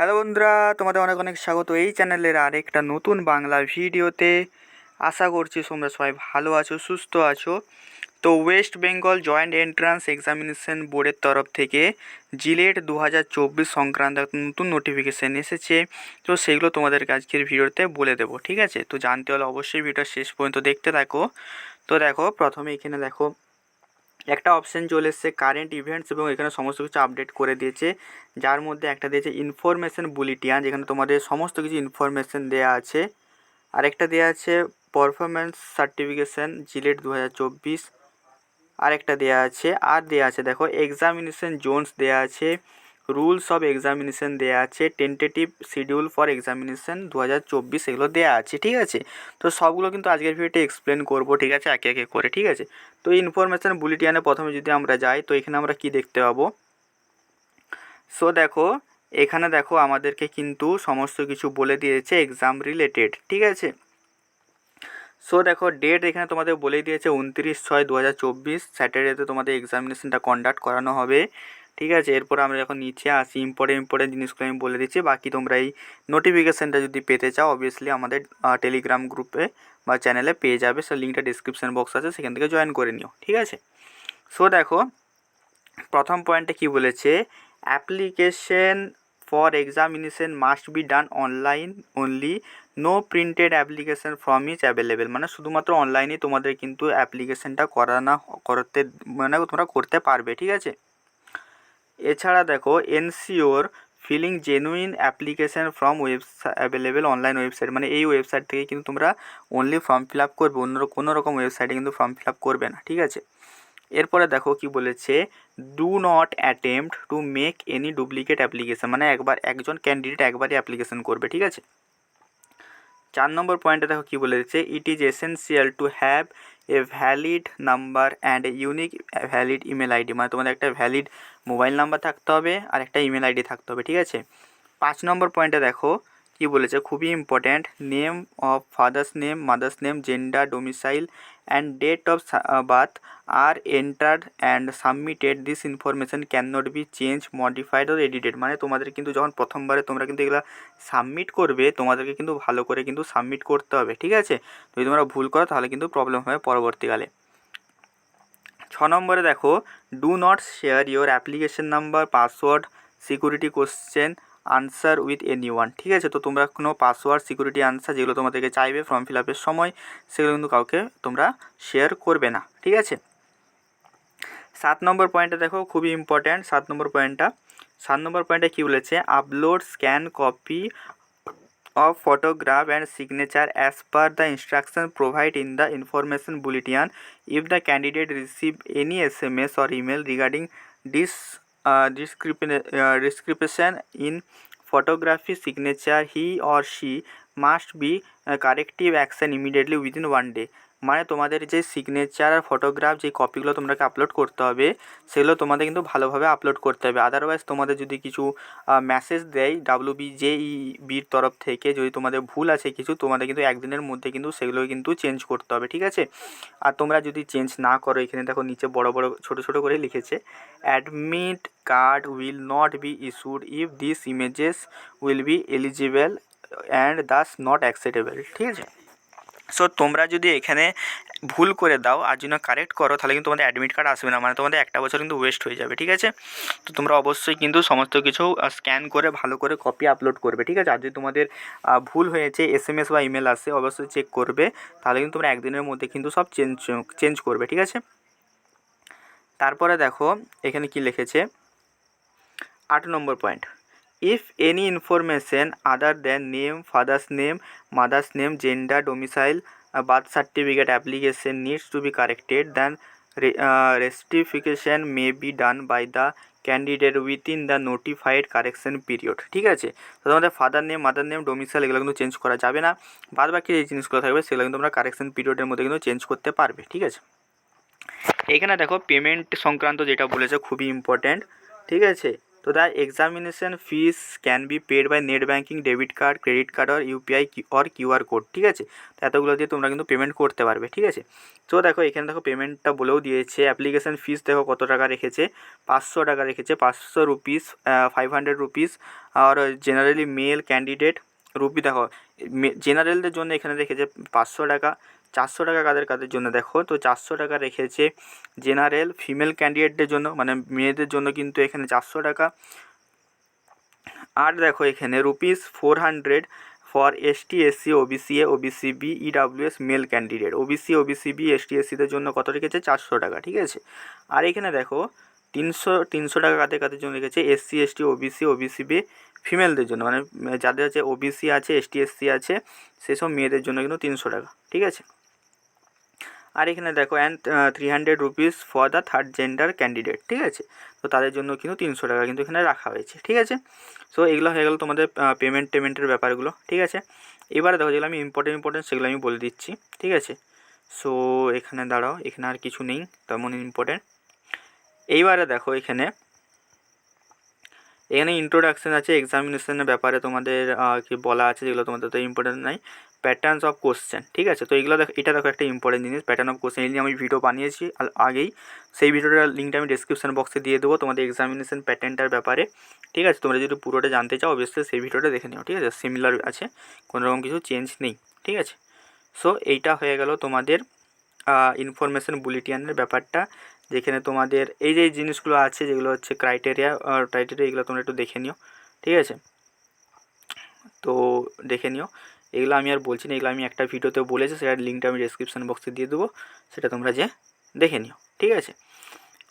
Hello বন্ধুরা, তোমাদের অনেক অনেক স্বাগত। এই চ্যানেলের আরেকটা নতুন বাংলা ভিডিওতে আশা করছি তোমরা সবাই ভালো আছো, সুস্থ আছো। তো West Bengal joint entrance examination বোর্ডের তরফ থেকে জিলেট দু হাজার চব্বিশ সংক্রান্ত একটা নতুন নোটিফিকেশান এসেছে। তো সেগুলো তোমাদেরকে আজকের ভিডিওতে বলে দেবো, ঠিক আছে? তো জানতে হলে অবশ্যই ভিডিওটা শেষ পর্যন্ত দেখতে থাকো। তো দেখো, প্রথমে এখানে দেখো একটা অপশান চলে এসছে কারেন্ট ইভেন্টস এবং এখানে সমস্ত কিছু আপডেট করে দিয়েছে। যার মধ্যে একটা দিয়েছে ইনফরমেশন বুলিটিয়ান যেখানে তোমাদের সমস্ত কিছু ইনফরমেশন দেওয়া আছে। আরেকটা দেওয়া আছে পারফরমেন্স সার্টিফিকেশন জিলেট দু হাজার চব্বিশ। আরেকটা দেওয়া আছে, আর দেওয়া আছে দেখো এক্সামিনেশন জোনস দেওয়া আছে। রুলস অফ এক্সামিনেশন দেওয়া আছে টেন্টেটিভ শিডিউল ফর এক্সামিনেশন দু হাজার চব্বিশ এগুলো দেওয়া আছে, ঠিক আছে? তো সবগুলো কিন্তু আজকের ভিডিওতে এক্সপ্লেন করব, ঠিক আছে? একে একে করে, ঠিক আছে? তো ইনফরমেশান বুলেটিনে প্রথমে যদি আমরা যাই, তো এখানে আমরা কি দেখতে পাবো? সো দেখো, এখানে দেখো আমাদেরকে কিন্তু সমস্ত কিছু বলে দিয়েছে এক্সাম রিলেটেড ঠিক আছে? সো দেখো ডেট এখানে তোমাদের বলে দিয়েছে, উনত্রিশ ছয় দু হাজার চব্বিশ স্যাটারডেতে তোমাদের এক্সামিনেশনটা কন্ডাক্ট করানো হবে। ঠিক আছে? এরপর আমরা যখন নিচে আসি ইম্পর্টেন্ট ইম্পর্টেন্ট জিনিসগুলো আমি বলে দিচ্ছি। বাকি তোমরা এই নোটিফিকেশানটা যদি পেতে চাও অবভিয়াসলি আমাদের টেলিগ্রাম গ্রুপে বা চ্যানেলে পেয়ে যাবে। সে লিঙ্কটা ডিসক্রিপশান বক্স আছে, সেখান থেকে জয়েন করে নিও, ঠিক আছে? সো দেখো, প্রথম পয়েন্টে কি বলেছে? Application for examination must be done online only no printed application form is available মানে শুধুমাত্র অনলাইনে তোমাদের কিন্তু অ্যাপ্লিকেশনটা করানো, করতে মানে তোমরা করতে পারবে, ঠিক আছে? এছাড়া দেখো, ensure filling genuine application from website available online website মানে এই ওয়েবসাইট থেকে কিন্তু তোমরা অনলি ফর্ম ফিল আপ করবে, অন্য কোনো রকম ওয়েবসাইটে কিন্তু ফর্ম ফিল আপ করবে না, ঠিক আছে? এরপরে দেখো কি বলেছে do not attempt to make any duplicate application মানে একবার, একজন ক্যান্ডিডেট একবারই অ্যাপ্লিকেশান করবে, ঠিক আছে? চার নম্বর পয়েন্টে দেখো কী বলেছে it is essential to have a valid number and unique valid email ID মানে তোমাদের একটা ভ্যালিড মোবাইল নাম্বার থাকতে হবে আর একটা ইমেল আইডি থাকতে হবে, ঠিক আছে? পাঁচ নম্বর পয়েন্টে দেখো কি বলেছে? খুবই important name of father's name mother's name gender domicile and date of birth are entered and submitted this information can not be change modified or edited মানে তোমাদের কিন্তু যখন প্রথমবারে তোমরা কিন্তু এগুলো সাবমিট করবে, তোমাদেরকে কিন্তু ভালো করে কিন্তু সাবমিট করতে হবে, ঠিক আছে? যদি তোমরা ভুল করো, তাহলে কিন্তু প্রবলেম হবে পরবর্তীকালে। ছ নম্বরে দেখো do not share your application number password security question answer with any one ঠিক আছে? তো তোমরা কোনো পাসওয়ার্ড সিকিউরিটি আনসার যেগুলো তোমাদেরকে চাইবে ফর্ম ফিল আপের সময় সেগুলো কিন্তু কাউকে তোমরা শেয়ার করবে না ঠিক আছে? সাত নম্বর পয়েন্টটা দেখো খুবই ইম্পর্ট্যান্ট সাত নম্বর পয়েন্টটা সাত নম্বর পয়েন্টে কী বলেছে? Upload scan copy photograph and signature as per the instruction provided in the information bulletin. If the candidate receive any sms or email regarding this uh, discrepan- uh, discrepancy in photography signature he or she must be corrective action immediately within one day মানে তোমাদের যে signature আর photograph যে কপিগুলো তোমাকে upload করতে হবে, সেগুলো তোমাদের কিন্তু ভালোভাবে আপলোড করতে হবে। আদারওয়াইজ তোমাদের যদি কিছু মেসেজ দেয় ডাব্লু বি জে ই বির তরফ থেকে, যদি তোমাদের ভুল আছে কিছু, তোমাদের কিন্তু একদিনের মধ্যে কিন্তু সেগুলো কিন্তু চেঞ্জ করতে হবে, ঠিক আছে? আর তোমরা যদি চেঞ্জ না করো, এখানে দেখো নিচে বড় বড় ছোট ছোট করে লিখেছে admit card will not be issued if this images will be eligible and thus not acceptable ঠিক আছে? সো তোমরা যদি এখানে ভুল করে দাও আর জন্য কারেক্ট করো, তাহলে কিন্তু তোমাদের অ্যাডমিট কার্ড আসবে না। মানে তোমাদের একটা বছর কিন্তু ওয়েস্ট হয়ে যাবে, ঠিক আছে? তো তোমরা অবশ্যই কিন্তু সমস্ত কিছু স্ক্যান করে ভালো করে কপি আপলোড করবে, ঠিক আছে? আর যদি তোমাদের ভুল হয়েছে এস এম এস বা ইমেল আসে, অবশ্যই চেক করবে। তাহলে কিন্তু তোমরা একদিনের মধ্যে কিন্তু সব চেঞ্জ চেঞ্জ করবে, ঠিক আছে? তারপরে দেখো, এখানে কি লিখেছে? আট number point if any information other than name father's name mother's name gender domicile birth certificate application needs to be corrected uh, rectification may be done by the candidate within the notified correction period ঠিক আছে? তো তোমাদের father name mother name domicile এগুলো কিন্তু change করা যাবে না। বাদ বাকি যে জিনিসগুলো থাকবে সেগুলো কিন্তু তোমরা কারেকশন পিরিয়ডের মধ্যে কিন্তু চেঞ্জ করতে পারবে। ঠিক আছে? এখানে দেখো পেমেন্ট সংক্রান্ত যেটা বলেছে খুবই ইম্পর্ট্যান্ট ঠিক আছে? তো the examination fees can be paid by net banking debit card credit card R UPI or QR code ঠিক আছে তো এতগুলো দিয়ে তোমরা কিন্তু পেমেন্ট করতে পারবে, ঠিক আছে? তো দেখো, এখানে দেখো পেমেন্টটা বলেও দিয়েছে অ্যাপ্লিকেশন ফিস দেখো কত টাকা রেখেছে? পাঁচশো টাকা রেখেছে, পাঁচশো রুপিস ফাইভ হান্ড্রেড রুপিস আর জেনারেলি মেল ক্যান্ডিডেট রুপি দেখো জেনারেলদের জন্য এখানে রেখেছে পাঁচশো টাকা চারশো টাকা কাদের কাদের জন্য? দেখো, তো চারশো টাকা রেখেছে জেনারেল ফিমেল ক্যান্ডিডেটদের জন্য মানে মেয়েদের জন্য কিন্তু এখানে চারশো টাকা। আর দেখো এখানে rupees four hundred for S ST SC OBC A OBC B EWS male candidate OBC OBC B ST এসসিদের জন্য কত রেখেছে? চারশো টাকা, ঠিক আছে? আর এখানে দেখো, তিনশো তিনশো টাকা কাদের কাদের জন্য রেখেছে? SC ST OBC OBC B ফিমেলদের জন্য মানে যাদের আছে ওবিসি আছে এসটি এসসি আছে, সেসব মেয়েদের জন্য কিন্তু তিনশো টাকা, ঠিক আছে? আর এখানে দেখো and three hundred rupees for the third gender candidate ঠিক আছে? তো তাদের জন্য কিন্তু তিনশো টাকা কিন্তু এখানে রাখা হয়েছে, ঠিক আছে? সো এগুলো হয়ে গেলো তোমাদের পেমেন্ট টেমেন্টের ব্যাপারগুলো, ঠিক আছে? এবারে দেখো, যেগুলো আমি ইম্পর্টেন্ট ইম্পর্টেন্ট সেগুলো আমি বলে দিচ্ছি, ঠিক আছে? সো এখানে দাঁড়াও, এখানে আর কিছু নেই তেমন ইম্পর্টেন্ট এইবারে দেখো, এখানে এখানে ইন্ট্রোডাকশান আছে এক্সামিনেশনের ব্যাপারে তোমাদের কি বলা আছে, যেগুলো তোমাদের তো ইম্পর্টেন্ট নাই। প্যাটার্নস অফ কোশ্চেন ঠিক আছে? তো এগুলো দেখো, এটা দেখো একটা ইম্পর্টেন্ট জিনিস প্যাটার্ন অফ কোশ্চেন নিয়ে আমি ভিডিও বানিয়েছি আগেই। সেই ভিডিওটার লিঙ্কটা আমি ডিসক্রিপশন বক্সে দিয়ে দেবো তোমাদের এক্সামিনেশন প্যাটার্নটার ব্যাপারে, ঠিক আছে? তোমরা যদি পুরোটা জানতে চাও অবশ্যই সেই ভিডিওটা দেখে নিও, ঠিক আছে? সিমিলার আছে কোনো রকম কিছু চেঞ্জ নেই, ঠিক আছে? সো এইটা হয়ে গেল তোমাদের ইনফরমেশন বুলেটিয়ানের ব্যাপারটা, যেখানে তোমাদের এই যে জিনিসগুলো আছে, যেগুলো হচ্ছে ক্রাইটেরিয়া ক্রাইটেরিয়া এগুলো তোমরা একটু দেখে নিও, ঠিক আছে? তো দেখে নিও। এগুলো আমি আর বলছি না, এগুলো আমি একটা ভিডিওতে বলেছি, সেটার লিঙ্কটা আমি ডিসক্রিপশান বক্সে দিয়ে দেবো, সেটা তোমরা যে দেখে নিও, ঠিক আছে?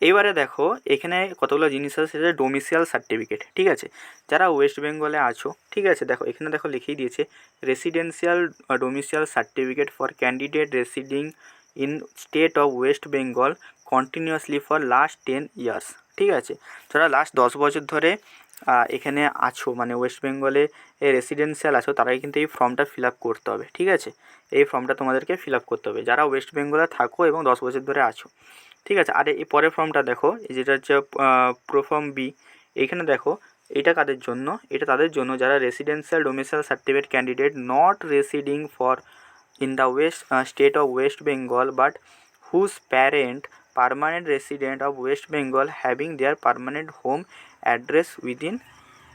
এবারে দেখো, এখানে কতগুলো জিনিস আছে, সেটা ডোমিসিয়াল সার্টিফিকেট ঠিক আছে? যারা ওয়েস্ট বেঙ্গলে আছো, ঠিক আছে? দেখো, এখানে দেখো লিখেই দিয়েছে residential domicile certificate for candidate residing in state of West Bengal continuously for last ten years ঠিক আছে? যারা লাস্ট দশ বছর ধরে এখানে আছো মানে ওয়েস্ট বেঙ্গলে রেসিডেন্সিয়াল আছো, তারাই কিন্তু এই ফর্মটা ফিল আপ করতে হবে, ঠিক আছে? এই ফর্মটা তোমাদেরকে ফিল আপ করতে হবে। যারা ওয়েস্ট বেঙ্গলে থাকো এবং দশ বছর ধরে আছো, ঠিক আছে? আর এই পরের ফর্মটা দেখো যেটা হচ্ছে প্রোফর্ম বি এইখানে দেখো, এটা কাদের জন্য? এটা তাদের জন্য যারা residential domicile certificate candidate not residing for in the west state of West Bengal but whose parent permanent resident of West Bengal having their permanent home address within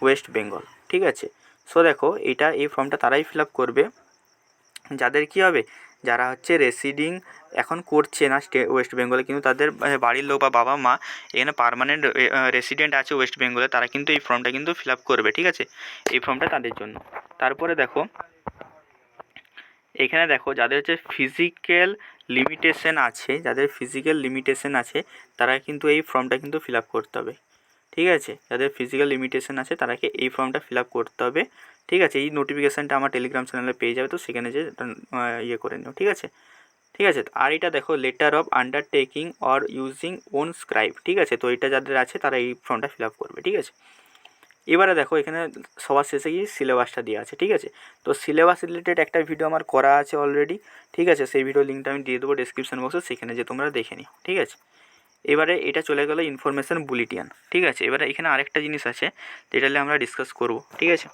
West Bengal ঠিক আছে? সো দেখো, এটা, এই ফর্মটা তারাই fill up করবে। যাদের কী হবে? যারা হচ্ছে রেসিডিং এখন করছে না স্টে ওয়েস্ট বেঙ্গলে কিন্তু তাদের বাড়ির লোক বা বাবা মা এখানে পারমানেন্ট রেসিডেন্ট আছে ওয়েস্ট বেঙ্গলে তারা কিন্তু এই ফর্মটা কিন্তু ফিল আপ করবে, ঠিক আছে? এই ফর্মটা তাদের জন্য। তারপরে দেখো, এখানে দেখো, যাদের হচ্ছে ফিজিক্যাল লিমিটেশন আছে, যাদের ফিজিক্যাল লিমিটেশন আছে, তারা কিন্তু এই ফর্মটা কিন্তু ফিল আপ করতে হবে। ঠিক আছে? যাদের ফিজিক্যাল লিমিটেশন আছে তারাকে এই ফর্মটা ফিল আপ করতে হবে। ঠিক আছে? এই নোটিফিকেশানটা আমার টেলিগ্রাম চ্যানেলে পেয়ে যাবে, তো সেখানে যে ইয়ে করে নিও। ঠিক আছে? ঠিক আছে? আর এটা দেখো letter of undertaking or using own scribe ঠিক আছে? তো এটা যাদের আছে, তারা এই ফর্মটা ফিল আপ করবে। ঠিক আছে? এবারে দেখো, এখানে সবার শেষে গিয়ে সিলেবাসটা দেওয়া আছে, ঠিক আছে? তো সিলেবাস রিলেটেড একটা ভিডিও আমার করা আছে অলরেডি ঠিক আছে? সেই ভিডিও লিঙ্কটা আমি দিয়ে দেবো ডিসক্রিপশন বক্সে সেখানে যে তোমরা দেখে নিও, ঠিক আছে? এবারে এটা চলে গেলো ইনফরমেশান বুলেটিয়ান ঠিক আছে? এবারে এখানে আরেকটা জিনিস আছে যেটা নিয়ে আমরা ডিসকাস করব, ঠিক আছে?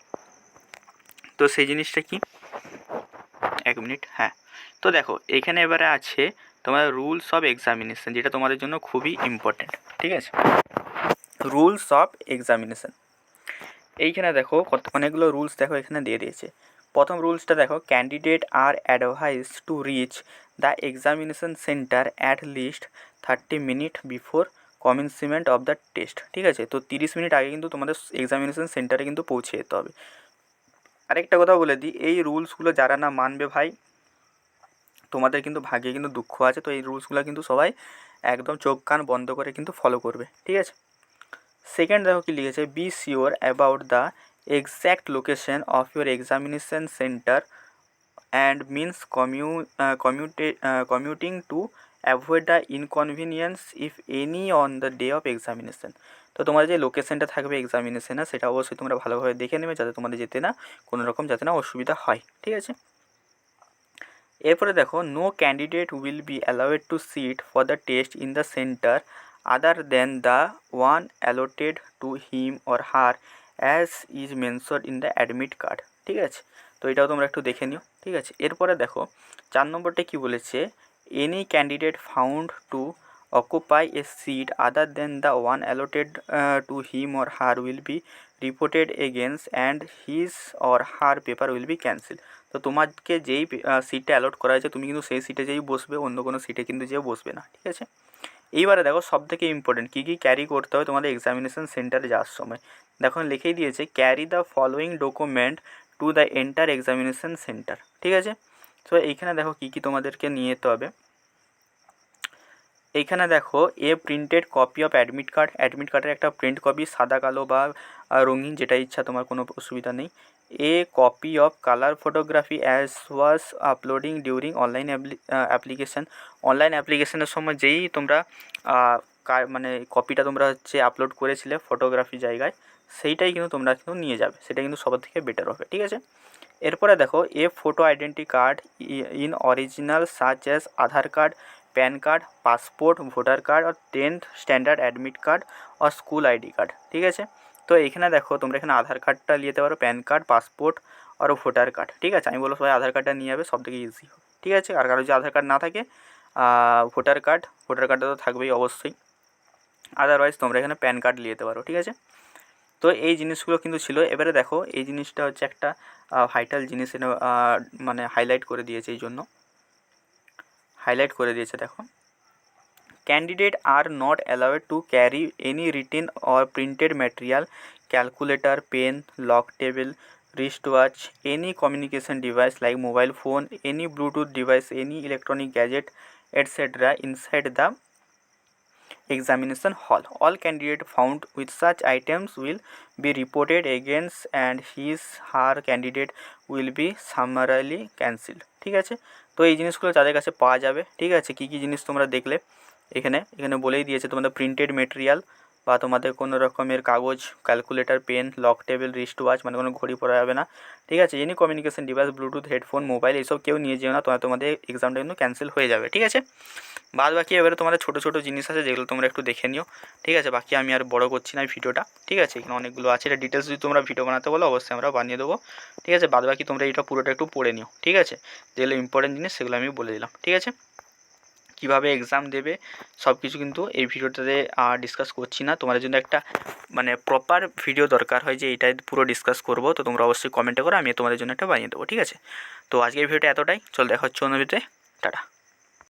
তো সেই জিনিসটা কি? এক মিনিট হ্যাঁ। তো দেখো, এখানে এবারে আছে তোমার রুলস অফ এক্সামিনেশান যেটা তোমাদের জন্য খুবই ইম্পর্ট্যান্ট ঠিক আছে? রুলস অফ এক্সামিনেশান এইখানে দেখো কত অনেকগুলো রুলস দেখো এখানে দিয়ে দিয়েছে। প্রথম রুলসটা দেখো candidate are advise to reach the examination centre at least thirty minute before commencement of the test ঠিক আছে? তো তিরিশ মিনিট আগে কিন্তু তোমাদের এক্সামিনেশন সেন্টারে কিন্তু পৌঁছে যেতে হবে। আরেকটা কথা বলে দিই, এই রুলসগুলো যারা না মানবে ভাই, তোমাদের কিন্তু ভাগ্যে কিন্তু দুঃখ আছে, তো এই রুলসগুলো কিন্তু সবাই একদম চোখ কান বন্ধ করে কিন্তু ফলো করবে, ঠিক আছে? সেকেন্ড দেখো কি লিখেছে be sure about the exact location of your examination centre and means commute commute commuting to avoid the inconvenience if any on the day of examination তো তোমার যে লোকেশনটা থাকবে এক্সামিনেশনে সেটা অবশ্যই তোমরা ভালোভাবে দেখে নেবে যাতে তোমাদের যেতে না কোনো রকম যাতে না অসুবিধা হয়, ঠিক আছে? এরপরে দেখো no candidate will be allowed to sit for the test in the centre other than the one allotted to him or her as is mention in the admit card ঠিক আছে? তো এটাও তোমরা একটু দেখে নিও, ঠিক আছে? এরপরে দেখো, চার নম্বরটা কি বলেছে? Any candidate found to occupy a seat other than the one allotted to him or her will be reported against and his or her paper will be cancel তো তোমাকে যেই সিটটা অ্যালট করা হয়েছে, তুমি কিন্তু সেই সিটে যেই বসবে, অন্য কোনো সিটে কিন্তু যেয়ে বসবে না, ঠিক আছে? এইবারে দেখো সব থেকে ইম্পর্টেন্ট কী কী ক্যারি করতে হবে তোমাদের এক্সামিনেশন সেন্টারে যাওয়ার সময়। দেখো লিখেই দিয়েছে carry the following document to the enter examination centre ঠিক আছে? তো এইখানে দেখো কী কী তোমাদেরকে নিয়ে যেতে হবে। এইখানে দেখো a printed copy of admit card admit কার্ডের একটা প্রিন্ট কপি সাদা, কালো বা রঙিন যেটা ইচ্ছা, তোমার কোনো অসুবিধা নেই। A copy of colour photography as was uploading during online application online অ্যাপ্লিকেশনের সময় যেই তোমরা মানে কপিটা তোমরা হচ্ছে আপলোড করেছিলে ফটোগ্রাফি জায়গায়, সেইটাই কিন্তু তোমরা কিন্তু নিয়ে যাবে। সেটা কিন্তু সবার থেকে বেটার হবে, ঠিক আছে? এরপরে দেখো a photo identity card in original such as Aadhaar card PAN card passport voter card R tenth standard admit card আর স্কুল আইডি কার্ড ঠিক আছে? তো এখানে দেখো, তোমরা এখানে আধার কার্ডটা নিয়ে যেতে পারো, প্যান কার্ড, পাসপোর্ট আর ভোটার কার্ড, ঠিক আছে? আমি বলব সবাই আধার কার্ডটা নিয়ে যাবে সব থেকে ইজি ঠিক আছে? আর কারও যদি আধার কার্ড না থাকে ভোটার কার্ড, ভোটার কার্ডটা তো থাকবেই অবশ্যই। আদারওয়াইজ তোমরা এখানে প্যান কার্ড নিয়ে যেতে পারো, ঠিক আছে? তো এই জিনিসগুলো কিন্তু ছিল। এবারে দেখো, এই জিনিসটা হচ্ছে একটা ভাইটাল জিনিস মানে হাইলাইট করে দিয়েছে এই জন্য। হাইলাইট করে দিয়েছে, দেখো। Candidate are not allowed to carry any written or printed material calculator pen log table wrist watch any communication device like mobile phone any Bluetooth device any electronic gadget etcetera inside the examination hall. All candidate found with such items will be reported against and his, her candidate will be summarily cancelled. ঠিক আছে তো এই জিনিসগুলো যাদের কাছে পাওয়া যাবে ঠিক আছে কী কী জিনিস তোমরা দেখলে এখানে এখানে বলেই দিয়েছে তোমাদের প্রিন্টেড মেটেরিয়াল বা তোমাদের কোনো রকমের কাগজ calculator pen log table wrist watch মানে কোনো ঘড়ি পরা যাবে না। ঠিক আছে any communication device Bluetooth headphone mobile এইসব কেউ নিয়ে যেও না তোমার তোমাদের এক্সামটা কিন্তু ক্যান্সেল হয়ে যাবে, ঠিক আছে? বাদ বাকি এবারে তোমাদের ছোটো ছোটো জিনিস আছে, যেগুলো তোমরা একটু দেখে নিও, ঠিক আছে? বাকি আমি আর বড় করছি না ভিডিওটা, ঠিক আছে? এখানে অনেকগুলো আছে, এটা ডিটেলস যদি তোমরা ভিডিও বানাতে বলো, অবশ্যই আমরা বানিয়ে দেবো, ঠিক আছে? বাদ বাকি তোমরা এটা পুরোটা একটু পড়ে নিও, ঠিক আছে? যেগুলো ইম্পর্টেন্ট জিনিস, সেগুলো আমি বলে দিলাম, ঠিক আছে? কীভাবে এক্সাম দেবে সব কিছু কিন্তু এই ভিডিওটাতে ডিসকাস করছি না। তোমাদের জন্য একটা মানে প্রপার ভিডিও দরকার হয় যে এটাই পুরো ডিসকাস করব। তো তোমরা অবশ্যই কমেন্টে করো আমি তোমাদের জন্য একটা বানিয়ে দেবো, ঠিক আছে? তো আজকের ভিডিওটা এতটাই। চল দেখা হচ্ছে অন্য ভিডিওতে টাটা।